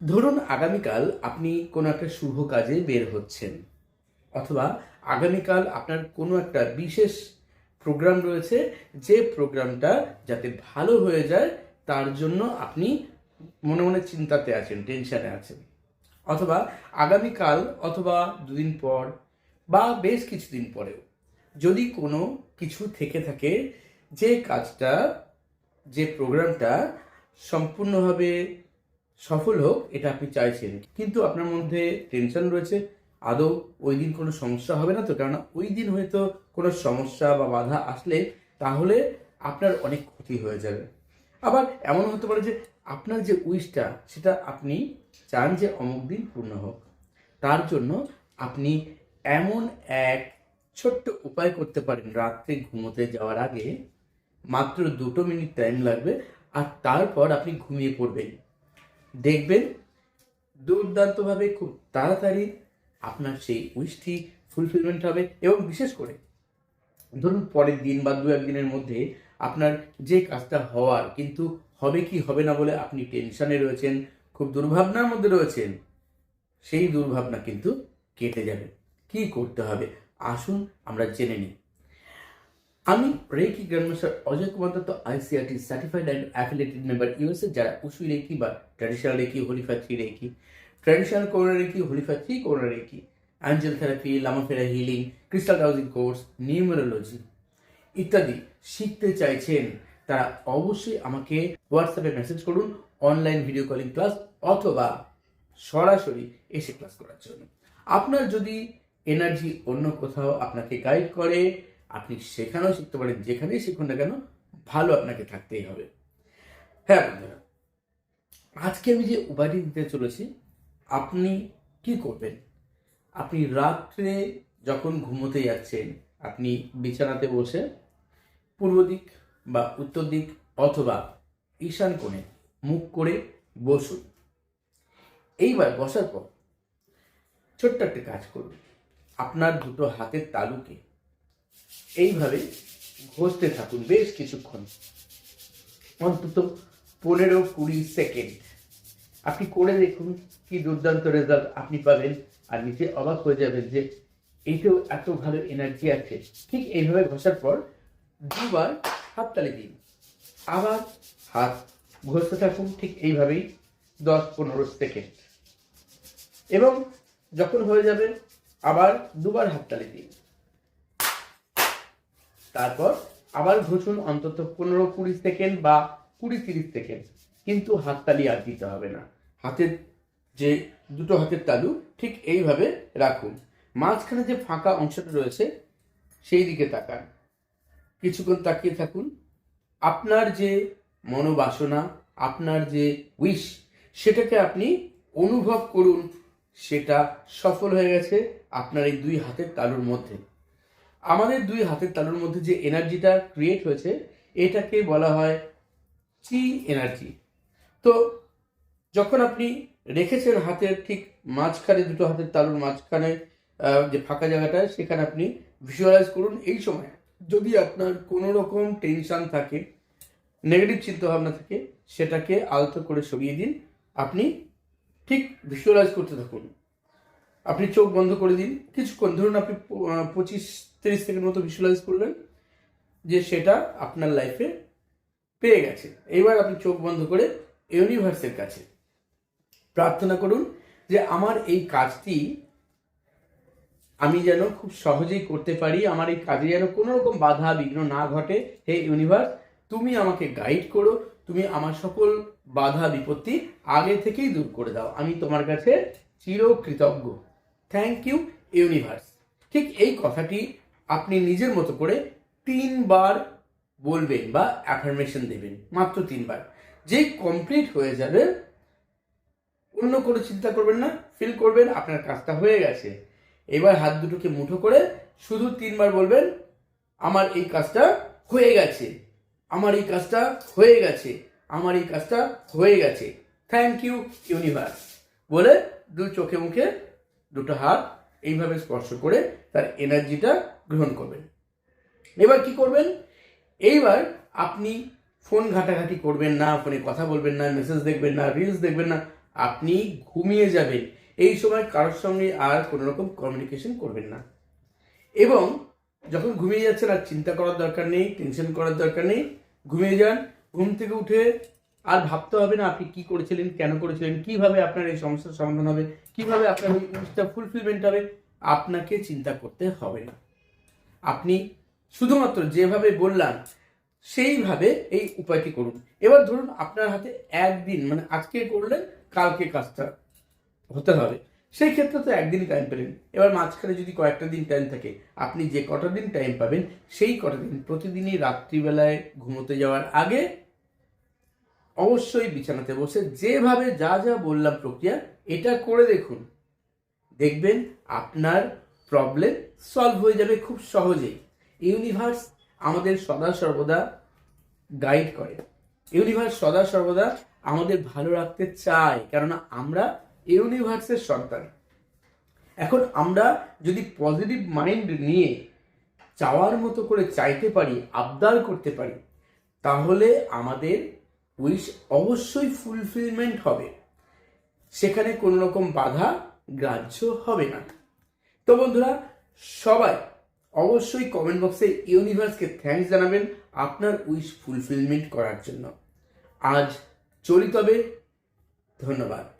ধরুন আগামীকাল আপনি কোনো একটা শুভ কাজে বের হচ্ছেন, অথবা আগামীকাল আপনার কোনো একটা বিশেষ প্রোগ্রাম রয়েছে, যে প্রোগ্রামটা যাতে ভালো হয়ে যায়, তার জন্য আপনি মনে মনে চিন্তাতে আছেন টেনশনে আছেন। অথবা আগামীকাল অথবা দুদিন পর বা বেশ কিছুদিন পরেও যদি কোনো কিছু থেকে থাকে, যে কাজটা, যে প্রোগ্রামটা সম্পূর্ণভাবে সফল হোক, এটা আপনি চাইছেন। কিন্তু আপনার মধ্যে টেনশন রয়েছে। আদৌ ওই দিন কোনো সমস্যা হবে না তো? কেননা ওই দিন হয়তো কোনো সমস্যা বা বাধা আসলে তাহলে আপনার অনেক ক্ষতি হয়ে যাবে। আবার এমন হতে পারে যে আপনার যে উইশটা সেটা আপনি চান যে অমুক দিন পূর্ণ হোক। তার জন্য আপনি এমন এক ছোট্ট উপায় করতে পারেন। রাত্রে ঘুমোতে যাওয়ার আগে মাত্র দুটো মিনিট টাইম লাগবে আর তারপর আপনি ঘুমিয়ে পড়বেন। দেখবেন দুর্দান্তভাবে খুব তাড়াতাড়ি আপনার সেই উইশটি ফুলফিলমেন্ট হবে এবং বিশেষ করে ধরুন পরের দিন বা দু একদিনের মধ্যে আপনার যে কাজটা হওয়ার কিন্তু হবে কি হবে না বলে আপনি টেনশনে রয়েছেন, খুব দুর্ভাবনার মধ্যে রয়েছেন, সেই দুর্ভাবনা কিন্তু কেটে যাবে। কি করতে হবে? আসুন আমরা জেনে নিই। আমি reiki grandmaster Ajay Kumar Dutta ICRT certified and affiliated member USA যারা উসু রেকি বা traditional reiki holy fire three reiki traditional Karuna reiki holy fire three Karuna reiki angel therapy Lama Fera healing crystal housing course numerology ইত্যাদি শিখতে চাইছেন, তারা অবশ্যই আমাকে হোয়াটসঅ্যাপে message করুন অনলাইন ভিডিও কলিং ক্লাস অথবা সরাসরি এসে ক্লাস করার জন্য। আপনার যদি এনার্জি অন্য কোথাও আপনাকে গাইড করে আপনি সেখানেও শিখতে পারেন, যেখানেই শিখুন না কেন, ভালো আপনাকে থাকতেই হবে। হ্যাঁ বন্ধুরা, আজকে আমি যে উপায়টি দিতে চলেছি, আপনি কি করবেন? আপনি রাত্রে যখন ঘুমোতে যাচ্ছেন, আপনি বিছানাতে বসে পূর্ব দিক বা উত্তর দিক অথবা ঈশান কোণে মুখ করে বসুন। এইবার বসার পর ছোট্ট একটা কাজ করুন। আপনার দুটো হাতের তালুকে এইভাবে ঘষতে থাকুন বেশ কিছুক্ষণ। অন্তত পনেরো কুড়ি সেকেন্ড। আপনি করে দেখুন কি দুর্দান্ত রেজাল্ট আপনি পাবেন। আর নিজে অবাক হয়ে যাবেন যে এইটাও এত ভালো এনার্জি আছে। ঠিক এইভাবে ঘষার পর দুবার হাততালি দিন। আবার হাত ঘষতে থাকুন ঠিক এইভাবেই দশ পনেরো সেকেন্ড। এবং যখন হয়ে যাবে, আবার দুবার হাততালি দিন। তারপর আবার ঘষুন অন্তত পনেরো কুড়ি সেকেন্ড বা কুড়ি তিরিশ সেকেন্ড। কিন্তু হাততালি আর দিতে হবে না। হাতের যে দুটো হাতের তালু, ঠিক এইভাবে রাখুন। মাঝখানে যে ফাঁকা অংশটা রয়েছে, সেই দিকে তাকান। কিছুক্ষণ তাকিয়ে থাকুন। আপনার যে মনোবাসনা, আপনার যে উইশ, সেটাকে আপনি অনুভব করুন। সেটা সফল হয়ে গেছে আপনার এই দুই হাতের তালুর মধ্যে। আমাদের দুই হাতের তালুর মধ্যে যে এনার্জিটা ক্রিয়েট হয়েছে, এটাকে বলা হয় চি এনার্জি। তো যখন আপনি রেখেছেন হাতের ঠিক মাঝখানে, দুটো হাতের তালুর মাঝখানে যে ফাঁকা জায়গাটা, সেখানে আপনি ভিজুয়ালাইজ করুন এই সময়। যদি আপনার কোনো রকম টেনশন থাকে নেগেটিভ চিন্তাভাবনা থাকে, সেটাকে আলতো করে সরিয়ে দিন। আপনি ঠিক ভিজুয়ালাইজ করতে থাকুন। আপনি চোখ বন্ধ করে দিন। কিছুক্ষণ, ধরুন আপনি পঁচিশ, তিরিশ সেকেন্ড মতো ভিজুয়ালাইজ করলেন যে সেটা আপনার লাইফে পেয়ে গেছে। এবার আপনি চোখ বন্ধ করে ইউনিভার্সের কাছে প্রার্থনা করুন যে আমার এই কাজটি আমি যেন খুব সহজেই করতে পারি, আমার এই কাজে যেন কোনো রকম বাধা বিঘ্ন না ঘটে। হে ইউনিভার্স তুমি আমাকে গাইড করো, তুমি আমার সকল বাধা বিপত্তি আগে থেকেই দূর করে দাও। আমি তোমার কাছে চিরকৃতজ্ঞ। থ্যাংক ইউ ইউনিভার্স ঠিক এই কথাটি আপনি নিজের মতো করে তিনবার বলবেন বা অ্যাফার্মেশন দেবেন, মাত্র তিনবার। যে কমপ্লিট হয়ে যাবে, অন্য কোনো চিন্তা করবেন না ফিল করবেন, আপনার কাজটা হয়ে গেছে। এবার হাত দুটোকে মুঠো করে শুধু তিনবার বলবেন, আমার এই কাজটা হয়ে গেছে, আমার এই কাজটা হয়ে গেছে, আমার এই কাজটা হয়ে গেছে। থ্যাংক ইউ ইউনিভার্স বলে দু চোখে মুখে দুটো হাত এইভাবে স্পর্শ করে তার এনার্জিটা গ্রহণ করবেন। এবার কি করবেন? এইবার আপনি ফোন ঘাটাঘাটি করবেন না, ফোনে কথা বলবেন না মেসেজ দেখবেন না রিলস দেখবেন না, আপনি ঘুমিয়ে যাবেন। এই সময় কারোর সঙ্গে আর কোনো রকম কমিউনিকেশন করবেন না। এবং যখন ঘুমিয়ে যাচ্ছেন আর চিন্তা করার দরকার নেই টেনশন করার দরকার নেই, ঘুমিয়ে যান, ঘুম থেকে উঠে আর ভাবতে হবে না আপনি কি করেছিলেন, কেন করেছিলেন, কীভাবে আপনার এই সমস্যার সমাধান হবে, কীভাবে আপনার ওই জিনিসটা ফুলফিলমেন্ট হবে, আপনাকে চিন্তা করতে হবে না। আপনি শুধুমাত্র যেভাবে বললাম, সেইভাবে এই উপায়টি করুন। এবার ধরুন আপনার হাতে একদিন মানে আজকে করলেন, কালকে কাজটা হতে হবে। সেই ক্ষেত্রে তো একদিন টাইম পেলেন। এবার মাঝখানে যদি কয়েকটা দিন টাইম থাকে, আপনি যে কটা দিন টাইম পাবেন, সেই কটা দিন প্রতিদিনই রাত্রিবেলায় ঘুমোতে যাওয়ার আগে অবশ্যই বিছানাতে বসে যেভাবে যা যা বললাম প্রক্রিয়া, এটা করে দেখুন। দেখবেন আপনার প্রবলেম সলভ হয়ে যাবে খুব সহজেই ইউনিভার্স আমাদের সদা সর্বদা গাইড করে। ইউনিভার্স সদা সর্বদা আমাদের ভালো রাখতে চায়, কেননা আমরা ইউনিভার্সের সন্তান। এখন আমরা যদি পজিটিভ মাইন্ড নিয়ে চাওয়ার মতো করে চাইতে পারি, আবদার করতে পারি, তাহলে আমাদের উইশ অবশ্যই ফুলফিলমেন্ট হবে। সেখানে কোনো রকম বাধা গ্রাহ্য হবে না। তো বন্ধুরা, সবাই অবশ্যই কমেন্ট বক্সে ইউনিভার্সকে থ্যাংকস জানাবেন আপনার উইশ ফুলফিলমেন্ট করার জন্য। আজ চলিত হবে ধন্যবাদ।